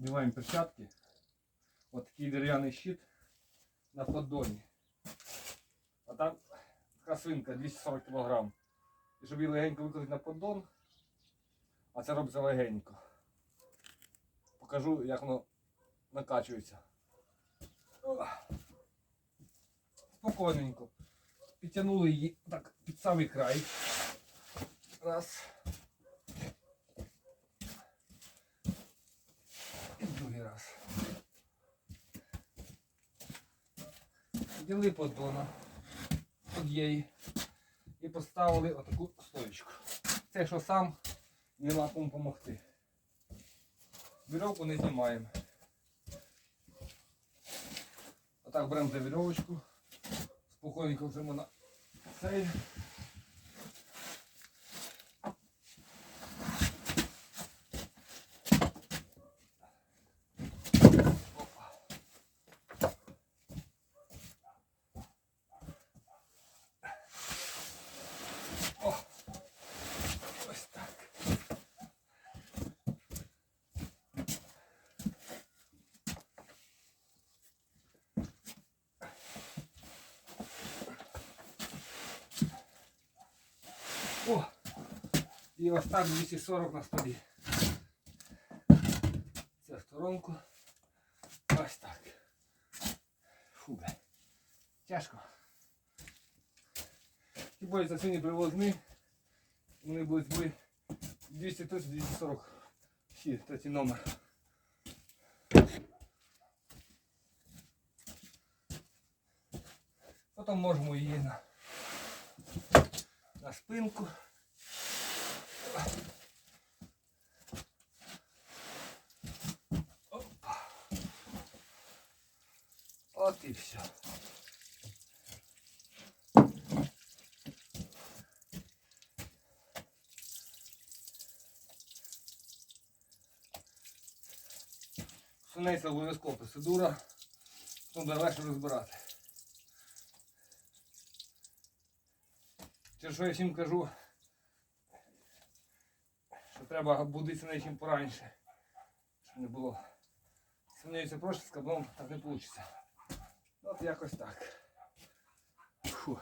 Одеваем перчатки. Вот такий дерев'яний щит на поддоні. А там така свинка 240 кг. І щоб її легенько викликати на поддон, а це робиться легенько. Покажу, як воно накачується. Ох. Спокійненько. Підтягнули її так під самий край. Раз. І другий раз. Діли поддона однієї і поставили отаку стоєчку. Це що сам нема кому допомогти. Вірьовку не знімаємо. Отак беремо за вірьовочку. Спокійненько вже на цей. О, і ось 240 на столі. Ця сторонку. Ось так. Фу, бля. Тяжко. Ті боються сьогодні привозні. Вони будуть були 230-240. Всі, третій номер. Потім можемо її на, на спинку. Опа. От і все. Сунеться обов'язково процедура, буде легше розбирати. Через що я всім кажу, що треба будитися на чим пораніше, щоб не було. Сумніваюся проще з каблом так не вийде. От якось так. Фу.